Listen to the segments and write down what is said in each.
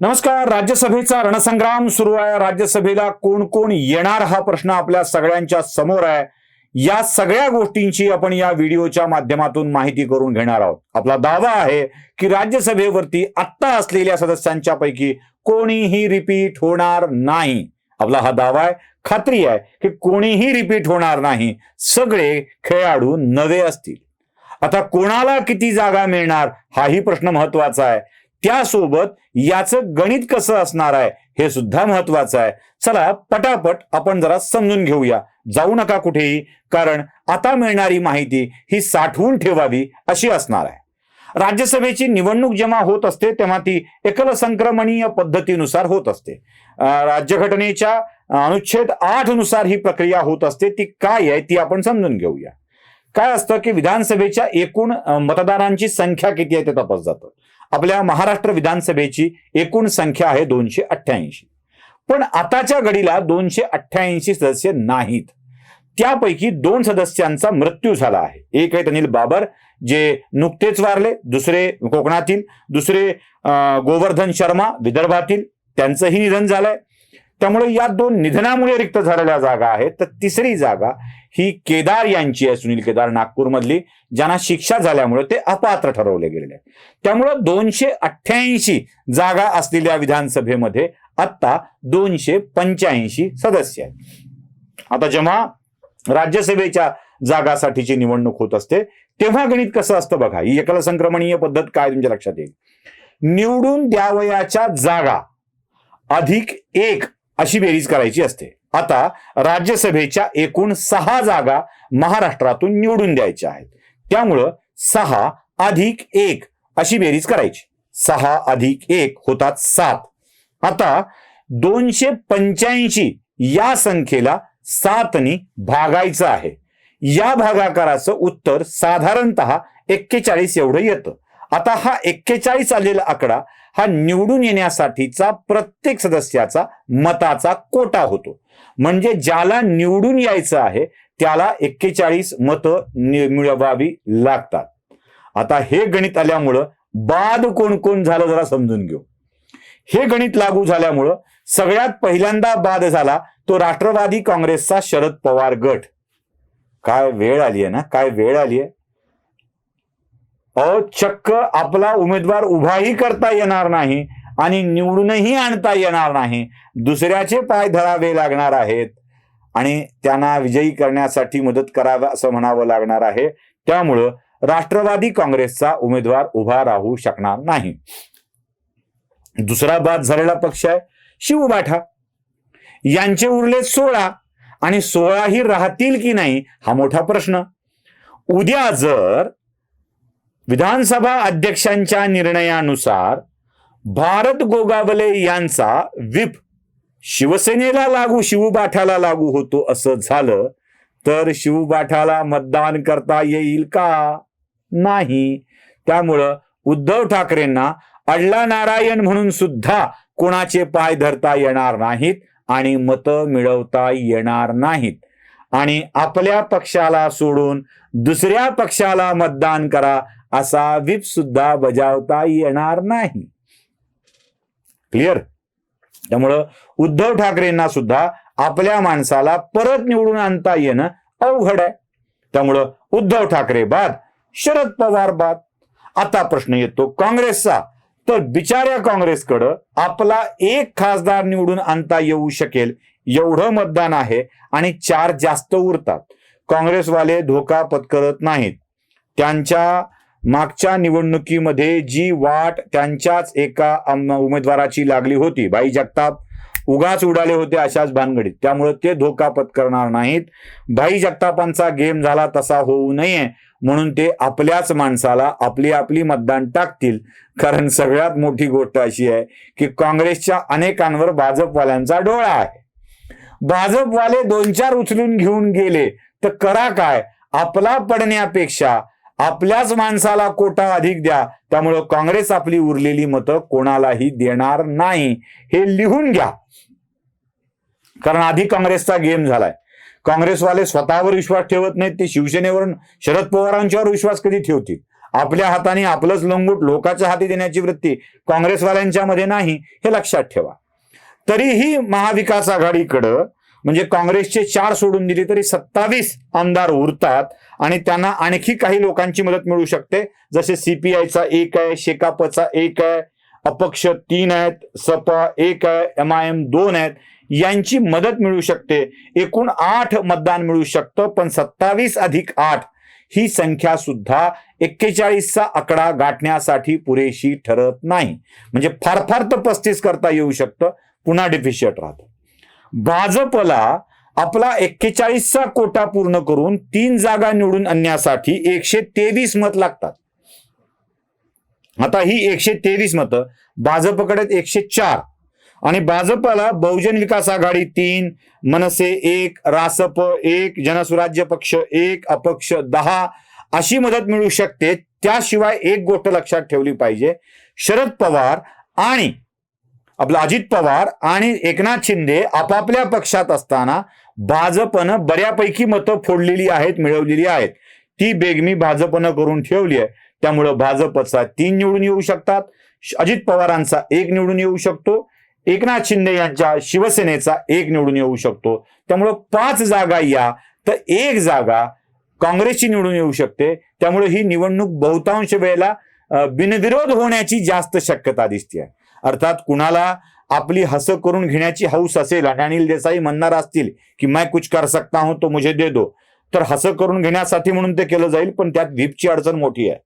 नमस्कार राज्यसभेचा रणसंग्राम सुरू आहे. राज्यसभेला कोण कोण येणार हा प्रश्न आपल्या सगळ्यांच्या समोर आहे. या सगळ्या गोष्टींची आपण या व्हिडिओच्या माध्यमातून माहिती करून घेणार आहोत. आपला दावा आहे की राज्यसभेवरती आत्ता असलेल्या सदस्यांच्या पैकी कोणीही रिपीट होणार नाही. आपला हा दावा आहे. खात्री आहे की कोणीही रिपीट होणार नाही. सगळे खेळाडू नवे असतील. आता कोणाला किती जागा मिळणार हाही प्रश्न महत्त्वाचा आहे. त्यासोबत याचं गणित कसं असणार आहे हे सुद्धा महत्वाचं आहे. चला पटापट आपण जरा समजून घेऊया. जाऊ नका कुठेही कारण आता मिळणारी माहिती ही साठवून ठेवावी अशी असणार आहे. राज्यसभेची निवडणूक जेव्हा होत असते तेव्हा ती एकल संक्रमणीय पद्धतीनुसार होत असते. राज्यघटनेच्या अनुच्छेद आठनुसार ही प्रक्रिया होत असते ती काय आहे ती आपण समजून घेऊया. काय असतं की विधानसभेच्या एकूण मतदारांची संख्या किती आहे ते तपास जातं. आपल्या महाराष्ट्र विधानसभेची एकूण संख्या आहे दोनशे अठ्ठ्याऐंशी. पण आताच्या घडीला दोनशे अठ्ठ्याऐंशी सदस्य नाहीत. त्यापैकी दोन सदस्यांचा मृत्यू झाला आहे. एक आहेत अनिल बाबर जे नुकतेच वारले दुसरे कोकणातील दुसरे गोवर्धन शर्मा विदर्भातील त्यांचंही निधन झालंय. त्यामुळे या दोन निधनामुळे रिक्त झालेल्या जागा आहेत. तर तिसरी जागा ही केदार यांची आहे सुनील केदार नागपूरमधली ज्यांना शिक्षा झाल्यामुळे ते अपात्र ठरवले गेलेले. त्यामुळं दोनशे अठ्ठ्याऐंशी जागा असलेल्या विधानसभेमध्ये आत्ता दोनशे पंच्याऐंशी सदस्य आहेत. आता जेव्हा राज्यसभेच्या जागासाठीची निवडणूक होत असते तेव्हा गणित कसं असतं बघा ही एकल संक्रमणीय पद्धत काय तुमच्या लक्षात येईल? निवडून द्यावयाच्या जागा अधिक एक अशी बेरीज करायची असते. आता राज्यसभेच्या एकूण सहा जागा महाराष्ट्रातून निवडून द्यायच्या आहेत. त्यामुळं सहा अधिक एक अशी बेरीज करायची. सहा अधिक एक होतात सात. आता दोनशे पंच्याऐंशी या संख्येला सातनी भागायचं आहे. या भागाकाराचं उत्तर साधारणतः एक्केचाळीस एवढं येतं. आता हा एक्केचाळीस आलेला आकडा हा निवडून येण्यासाठीचा प्रत्येक सदस्याचा मताचा कोटा होतो. म्हणजे ज्याला निवडून यायचं आहे त्याला एक्केचाळीस मतं मिळवावी लागतात. आता हे गणित आल्यामुळं बाद कोण कोण झालं जरा समजून घेऊ. हे गणित लागू झाल्यामुळं सगळ्यात पहिल्यांदा बाद झाला तो राष्ट्रवादी काँग्रेसचा शरद पवार गट. काय वेळ आली आहे ना? काय वेळ आली आहे अहो चक्क आपला उमेदवार उभाही करता येणार नाही आणि निवडूनही आणता येणार नाही. दुसऱ्याचे पाय धरावे लागणार आहेत आणि त्यांना विजयी करण्यासाठी मदत करावी असं म्हणावं लागणार आहे. त्यामुळं राष्ट्रवादी काँग्रेसचा उमेदवार उभा राहू शकणार नाही. दुसरा बाद झालेला पक्ष आहे शिवबाठा यांचे उरले सोळा आणि सोळाही राहतील की नाही हा मोठा प्रश्न. उद्या जर विधानसभा अध्यक्षांच्या निर्णयानुसार भारत गोगावले यांचा विप शिवसेनेला लागू शिवबाठाला लागू होतो असं झालं तर शिवबाठाला मतदान करता येईल का? नाही. त्यामुळं उद्धव ठाकरेंना अडला नारायण म्हणून सुद्धा कोणाचे पाय धरता येणार नाहीत आणि मतं मिळवता येणार नाहीत. आणि आपल्या पक्षाला सोडून दुसऱ्या पक्षाला मतदान करा असा विप सुद्धा बजावता येणार नाही. क्लिअर त्यामुळं उद्धव ठाकरेंना सुद्धा आपल्या माणसाला परत निवडून आणता येणं अवघड आहे. त्यामुळं उद्धव ठाकरे बाद शरद पवार बाद. आता प्रश्न येतो काँग्रेसचा. तर बिचाऱ्या काँग्रेसकडं आपला एक खासदार निवडून आणता येऊ शकेल एवढं मतदान आहे आणि चार जास्त उरतात. काँग्रेसवाले धोका पत्करत नाहीत. त्यांच्या मागच्या निवडणुकीमध्ये जी वाट त्यांच्याच एका उमेदवाराची लागली होती बाई जगताप. उगाच उडाले होते अशाच भानगडीत. त्यामुळे ते धोका पत्करणार नाहीत. भाई जगतापांचा गेम झाला तसा होऊ नये म्हणून ते आपल्याच माणसाला आपली आपली मतदान टाकतील. कारण सगळ्यात मोठी गोष्ट अशी आहे की काँग्रेसच्या अनेकांवर भाजपवाल्यांचा डोळा आहे. भाजपवाले दोन चार उचलून घेऊन गेले तर करा काय? आपला पडण्यापेक्षा आपल्याच माणसाला कोटा अधिक द्या. त्यामुळं काँग्रेस आपली उरलेली मतं कोणालाही देणार नाही. हे लिहून घ्या. कारण आधी काँग्रेसचा गेम झालाय. काँग्रेसवाले स्वतःवर विश्वास ठेवत नाहीत ते शिवसेनेवरून शरद पवारांच्यावर विश्वास कधी ठेवतील? आपल्या हाताने आपलंच लंगूट लोकांच्या हाती देण्याची वृत्ती काँग्रेसवाल्यांच्या मध्ये नाही हे लक्षात ठेवा. तरीही महाविकास आघाडीकडं म्हणजे काँग्रेसचे चार सोडून दिले तरी सत्तावीस आमदार उरतात आणि त्यांना आणखी काही लोकांची मदत मिळू शकते. जसे सीपीआयचा एक आहे शेकापचा एक आहे अपक्ष तीन आहेत सपा एक आहे एम आय एम दोन आहेत. यांची मदत मिळू शकते. एकूण आठ मतदान मिळू शकतं पण सत्तावीस अधिक आठ ही संख्या सुद्धा एक्केचाळीसचा आकडा गाठण्यासाठी पुरेशी ठरत नाही. म्हणजे फार फार तर पस्तीस करता येऊ शकतं पुन्हा डिफिशियट राहतं. भाजपला आपला एक्केचाळीसचा कोटा पूर्ण करून तीन जागा निवडून आणण्यासाठी एकशे तेवीस मत लागतात. आता ही एकशे तेवीस मतं भाजपकडे एकशे चार. आणि भाजपला बहुजन विकास आघाडी तीन मनसे एक रासप एक जनसुराज्य पक्ष एक अपक्ष दहा अशी मदत मिळू शकते. त्याशिवाय एक गोष्ट लक्षात ठेवली पाहिजे. शरद पवार आणि आपलं अजित पवार आणि एकनाथ शिंदे आपापल्या पक्षात असताना भाजपनं बऱ्यापैकी मतं फोडलेली आहेत मिळवलेली आहेत. ती बेगमी भाजपनं करून ठेवली आहे. त्यामुळं भाजपचा तीन निवडून येऊ शकतात. अजित पवारांचा एक निवडून येऊ शकतो. एकनाथ शिंदे यांच्या शिवसेनेचा एक निवडून येऊ शकतो. त्यामुळं पाच जागा या तर एक जागा काँग्रेसची निवडून येऊ शकते. त्यामुळे ही निवडणूक बहुतांश वेळेला बिनविरोध होण्याची जास्त शक्यता दिसते अर्थात कुणाला आपली हस करून घेण्याची हौस असेल आणि अनिल देसाई म्हणणार असतील की मैं कुछ कर सकता हूं तो मुझे दे दो. तर हस करून घेण्यासाठी म्हणून ते केलं जाईल पण त्यात व्हीपची अडचण मोठी आहे.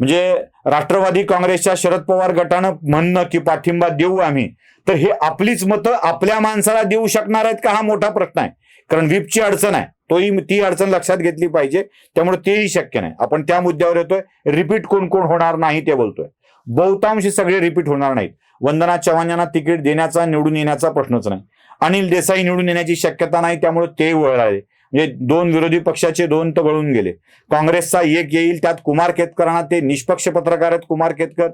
म्हणजे राष्ट्रवादी काँग्रेसच्या शरद पवार गटानं म्हणणं की पाठिंबा देऊ आम्ही तर हे आपलीच मतं आपल्या माणसाला देऊ शकणार आहेत का हा मोठा प्रश्न आहे. कारण व्हीपची अडचण आहे तोही ती अडचण लक्षात घेतली पाहिजे त्यामुळे तेही शक्य नाही. आपण त्या मुद्द्यावर येतोय रिपीट कोण कोण होणार नाही ते बोलतोय. बहुतांश सगळे रिपीट होणार नाहीत. वंदना चव्हाण यांना तिकीट देण्याचा निवडून येण्याचा प्रश्नच नाही. अनिल देसाई निवडून येण्याची शक्यता नाही त्यामुळे ते वळाले म्हणजे दोन विरोधी पक्षाचे दोन तर गळून गेले. काँग्रेसचा एक येईल त्यात कुमार केतकरांना ते निष्पक्ष पत्रकार आहेत कुमार केतकर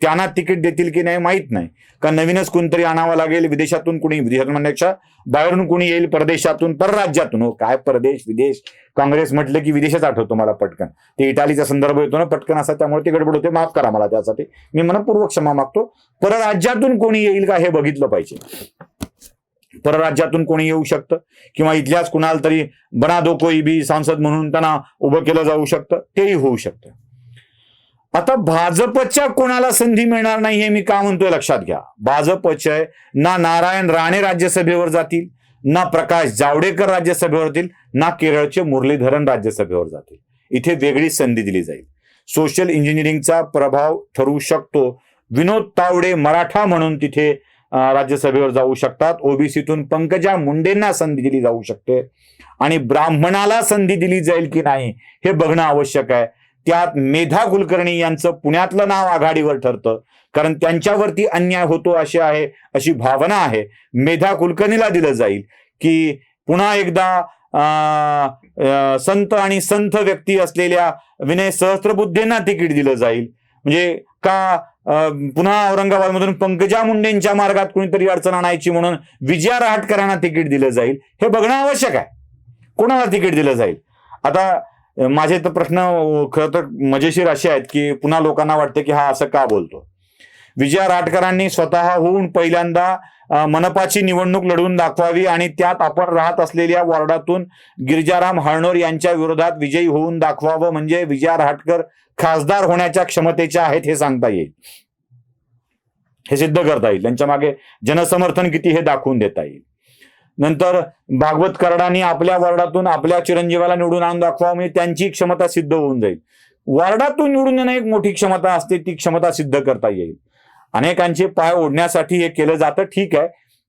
त्यांना तिकीट देतील की नाही माहीत नाही. का नवीनच कोणतरी आणावं लागेल विदेशातून कुणी विदेशातून म्हणण्यापेक्षा बाहेरून कुणी येईल परदेशातून परराज्यातून. हो काय परदेश विदेश? काँग्रेस म्हटलं की विदेशच आठवतो मला पटकन. ते इटालीचा संदर्भ येतो ना पटकन असा त्यामुळे ते गडबड होते. माफ करा मला त्यासाठी. मी मनपूर्वक क्षमा मागतो. परराज्यातून कोणी येईल का हे बघितलं पाहिजे. परराज्यातून कोणी येऊ शकतं? किंवा इथल्याच कुणाला तरी बना दो कोई बी सांसद म्हणून त्यांना उभं केलं जाऊ शकतं? तेही होऊ शकतं. आता भाजपच्या कोणाला संधी मिळणार नाही हे मी का म्हणतोय लक्षात घ्या. भाजपचे ना नारायण राणे राज्यसभेवर जातील ना प्रकाश जावडेकर राज्यसभेवर जातील ना केरळचे मुरलीधरन राज्यसभेवर जातील. इथे वेगळी संधी दिली जाईल. सोशल इंजिनिअरिंगचा प्रभाव ठरू शकतो. विनोद तावडे मराठा म्हणून तिथे राज्यसभेवर जाऊ शकतात. ओबीसीतून पंकजा मुंडेंना संधी दिली जाऊ शकते. आणि ब्राह्मणाला संधी दिली जाईल की नाही हे बघणं आवश्यक आहे. त्यात मेधा कुलकर्णी यांचं पुण्यातलं नाव आघाडीवर ठरतं. कारण त्यांच्यावरती अन्याय होतो अशी आहे अशी भावना आहे. मेधा कुलकर्णीला दिलं जाईल की पुन्हा एकदा संत आणि संत व्यक्ती असलेल्या विनय सहस्त्रबुद्धेंना तिकीट दिलं जाईल. म्हणजे का पुन्हा औरंगाबादमधून पंकजा मुंडेंच्या मार्गात कुणीतरी अडचण आणायची म्हणून विजया रहाटकरांना तिकीट दिलं जाईल. हे बघणं आवश्यक आहे. कोणाला तिकीट दिलं जाईल? आता माझे तर प्रश्न खरं तर मजेशीर असे आहेत की पुन्हा लोकांना वाटतं की हा असं का बोलतो? विजया राटकरांनी स्वतःहून पहिल्यांदा मनपाची निवडणूक लढवून दाखवावी आणि त्यात आपण राहत असलेल्या वॉर्डातून गिरिजाराम हळणोर यांच्या विरोधात विजयी होऊन दाखवावं म्हणजे विजया राटकर खासदार होण्याच्या क्षमतेच्या आहेत हे सांगता येईल. हे सिद्ध करता येईल. त्यांच्या मागे जनसमर्थन किती हे दाखवून देता येईल. नंतर भागवत कराडांनी आपल्या वॉर्डातून आपल्या चिरंजीवाला निवडून आणून दाखवा म्हणजे त्यांची क्षमता सिद्ध होऊन जाईल. वॉर्डातून निवडून येणं एक मोठी क्षमता असते ती क्षमता सिद्ध करता येईल. अनेकांचे पाय ओढण्यासाठी हे केलं जातं ठीक आहे.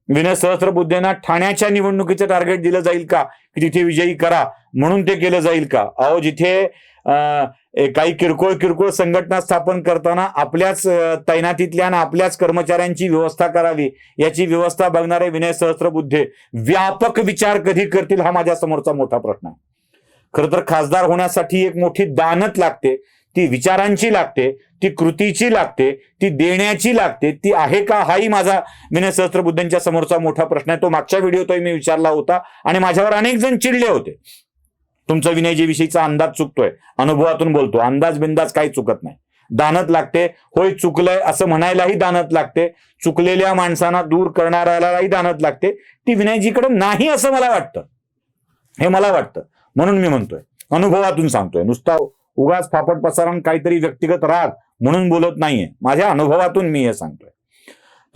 विनय सहस्त्रबुद्धेंना ठाण्याच्या निवडणुकीचं टार्गेट दिलं जाईल का? की तिथे विजयी करा म्हणून ते केलं जाईल का? अहो जिथे काही किरकोळ किरकोळ संघटना स्थापन करताना आपल्याच तैनातीतल्या आणि आपल्याच कर्मचाऱ्यांची व्यवस्था करावी याची व्यवस्था बघणारे विनय सहस्त्रबुद्धे व्यापक विचार कधी करतील हा माझ्या समोरचा मोठा प्रश्न आहे. खरं तर खासदार होण्यासाठी एक मोठी दानत लागते ती विचारांची लागते ती कृतीची लागते ती देण्याची लागते ती आहे का हाही माझा विनय सहस्त्रबुद्धेंच्या समोरचा मोठा प्रश्न आहे. तो मागच्या व्हिडिओतही मी विचारला होता आणि माझ्यावर अनेक जण चिडले होते. तुमचा विनयजीविषयीचा अंदाज चुकतोय. अनुभवातून बोलतो. अंदाज बिंदाज काही चुकत नाही. दानत लागते. होय चुकलंय असं म्हणायलाही दानत लागते. चुकलेल्या माणसांना दूर करणाऱ्यालाही दानत लागते. ती विनयजीकडे नाही असं मला वाटतं. हे मला वाटतं. म्हणून मी म्हणतोय. अनुभवातून सांगतोय. नुसता उगाच फापट पसारण काहीतरी व्यक्तिगत राग म्हणून बोलत नाहीये. माझ्या अनुभवातून मी हे सांगतोय.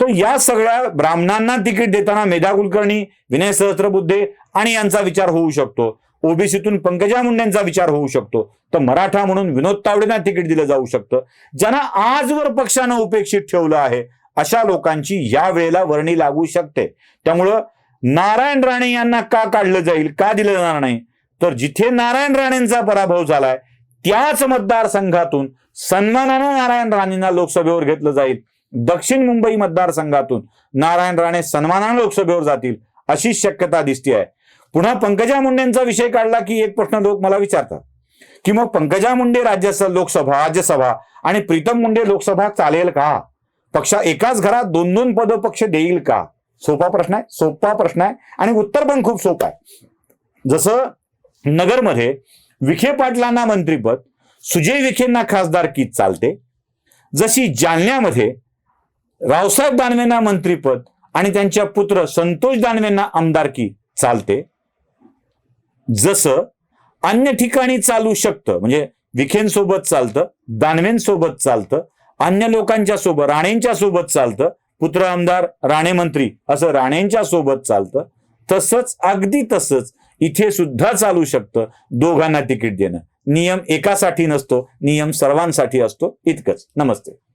तर या सगळ्या ब्राह्मणांना तिकीट देताना मेधा कुलकर्णी विनय सहस्त्रबुद्धे आणि यांचा विचार होऊ शकतो. ओबीसीतून पंकजा मुंडेंचा विचार होऊ शकतो. तर मराठा म्हणून विनोद तावडेंना तिकीट दिलं जाऊ शकतं. ज्यांना आजवर पक्षानं उपेक्षित ठेवलं आहे अशा लोकांची या वेळेला वर्णी लागू शकते. त्यामुळं नारायण राणे यांना का काढलं जाईल का दिलं जाणार नाही? तर जिथे नारायण राणेंचा पराभव झालाय त्याच मतदारसंघातून सन्मानानं नारायण राणेंना लोकसभेवर घेतलं जाईल. दक्षिण मुंबई मतदारसंघातून नारायण राणे सन्मानानं लोकसभेवर जातील अशी शक्यता दिसते आहे पुन्हा पंकजा मुंडेंचा विषय काढला की एक प्रश्न लोक मला विचारतात. की मग पंकजा मुंडे राज्यसभा लोकसभा राज्यसभा आणि प्रीतम मुंडे लोकसभा चालेल का? पक्षा एकाच घरात दोन दोन पद पक्ष देईल का? सोपा प्रश्न आहे सोपा प्रश्न आहे आणि उत्तर पण खूप सोपं आहे. जसं नगरमध्ये विखे पाटलांना मंत्रीपद सुजय विखेंना खासदारकीत चालते जशी जालन्यामध्ये रावसाहेब दानवेंना मंत्रीपद आणि त्यांच्या पुत्र संतोष दानवेंना आमदारकी चालते जसं अन्य ठिकाणी चालू शकतं म्हणजे विखेंसोबत चालतं दानवेंसोबत चालतं अन्य लोकांच्या सोबत राणेंच्या सोबत चालतं पुत्र आमदार राणे मंत्री असं राणेंच्या सोबत चालतं तसंच अगदी तसंच इथे सुद्धा चालू शकतं दोघांना तिकीट देणं. नियम एकासाठी नसतो नियम सर्वांसाठी असतो. इतकंच. नमस्ते.